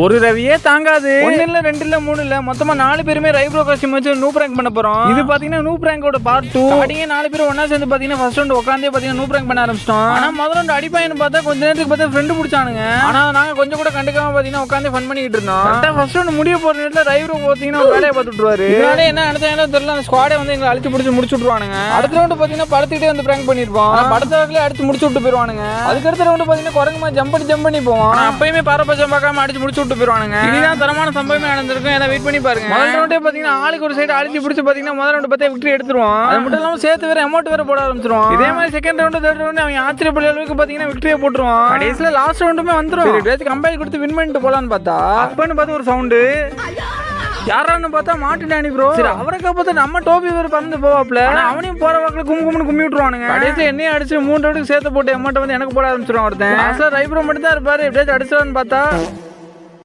ஒரு ரவியே தாங்காது. ஒன்னு இல்ல ரெண்டு இல்ல மூணு இல்ல. மொத்தமா நாலு பேருமே ரைப்ரோ காஸ்டியூம் வச்சு நூ பிராங்க் பண்ண போறோம். இது பாத்தீங்கன்னா நூ பிராங்கோட பார்ட் டூ அடியே நாலு பேர் ஒண்ணா சேர்ந்து பாத்தீங்கன்னா ஃபர்ஸ்ட் ரவுண்ட் உட்காந்தே பாத்தீங்கன்னா நூ பிராங்க் பண்ண ஆரம்பிச்சிட்டோம். ஆனா முதல் ரவுண்ட் அடிப்பாயின்னு பார்த்தா கொஞ்ச நேரத்துக்கு பார்த்தா ஃப்ரெண்டு பிடிச்சானுங்க. ஆனா நாங்க கொஞ்சம் கூட கண்டுக்காம பாத்தீங்கன்னா உட்காந்து ஃபன் பண்ணிட்டு இருந்தோம். கரெக்டா ஃபர்ஸ்ட் ரவுண்ட் முடிய போற நேரத்துல ரைப்ரோ பாத்தீங்கன்னா வேலையை பார்த்து விட்டுருவாரு இதனால என்ன நடந்தாங்களோ தெரியல அந்த ஸ்குவாடே வந்து எங்களை அழிச்சு பிடிச்சி முடிச்சு விட்டுருவானுங்க. அடுத்த ரவுண்ட் பாத்தீங்கன்னா படுத்துக்கிட்டே வந்து பிராங்க் பண்ணிருப்போம். படுத்த ரவுண்ட்ல அடிச்சு முடிச்சு விட்டு போயிருவானுங்க. அதுக்கு அடுத்த ரவுண்ட் பாத்தீங்கன்னா குரங்குமா ஜம்ப் பண்ணி ஜம்ப் பண்ணி போவோம் அப்பயுமே பாரபட்சம் பார்க்காம அடிச்சு முடிச்சு விட்டு போயிருவானுங்க. இதுதான் தரமான சம்பவமே நடந்திருக்கும். ஏதாவது வெயிட் பண்ணி பாருங்க. முதல் ரவுண்டே பாத்தீங்கன்னா ஆளுக்கு ஒரு சைடு அழிச்சு பிடிச்சு பாத்தீங்கன்னா முதல் ரவுண்ட் பார்த்தா விக்டரி எடுத்துருவோம் அது மட்டும் இல்லாம சேர்த்து வேற அமௌண்ட் வேற போட ஆரம்பிச்சிருவோம் இதே மாதிரி செகண்ட் ரவுண்டு தேர்ட் ரவுண்டு அவங்க ஆச்சரியப்படுற அளவுக்கு பாத்தீங்கன்னா விக்டரியை போட்டுருவான். கடைசியில லாஸ்ட் ரவுண்டுமே வந்துரும். சரி கம்பேர் கொடுத்து வின் பண்ணிட்டு போலான்னு பார்த்தா அப்பன்னு பார்த்து ஒரு சவுண்டு யாரான்னு பார்த்தா மாட்டு டானி ப்ரோ சரி அவருக்கு பார்த்தா நம்ம டோபி வேறு பறந்து போவாப்ல அவனையும் போற வாக்குல கும்மு கும்னு கும்மி விட்டுருவானுங்க. கடைசியில் என்னையும் அடிச்சு மூணு ரவுண்டுக்கு சேர்த்து போட்டு எம்மட்ட வந்து எனக்கு போட ஆரம்பிச்சிருவான் ஒருத்தன். ரைப்ரோ மட்டும் தான் இருப்பாரு. எப்படியாச்சும் அடிச்சிடலான்னு பார்த்தா.